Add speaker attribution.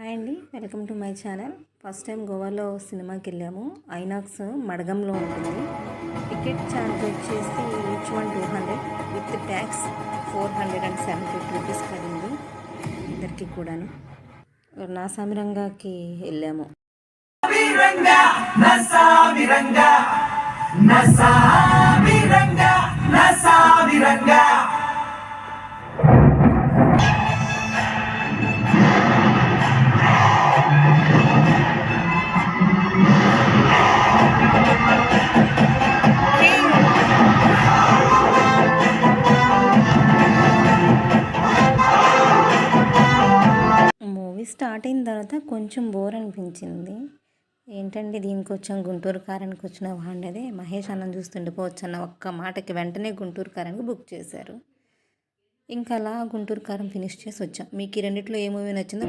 Speaker 1: Hi అండి. Welcome to my channel. First time గోవాలో సినిమాకి వెళ్ళాము. ఐనాక్స్ మడగంలో ఉంటుంది. టికెట్ ఛార్జ్ వచ్చేసి each one two hundred with tax four hundred and seven fifty rupees పడింది ఇద్దరికి కూడాను. నాసామిరంగాకి వెళ్ళాము. మూవీ స్టార్ట్ అయిన తర్వాత కొంచెం బోర్ అనిపించింది. ఏంటంటే దీనికి వచ్చాం గుంటూరు కారానికి వచ్చిన వాడినదే మహేష్ అన్నం చూస్తుండే పోవచ్చు అన్న ఒక్క మాటకి వెంటనే గుంటూరు కారానికి బుక్ చేశారు. ఇంకా అలా గుంటూరు కారం ఫినిష్ చేసి వచ్చాం. మీకు ఈ రెండిట్లో ఏ మూవీ నచ్చిందో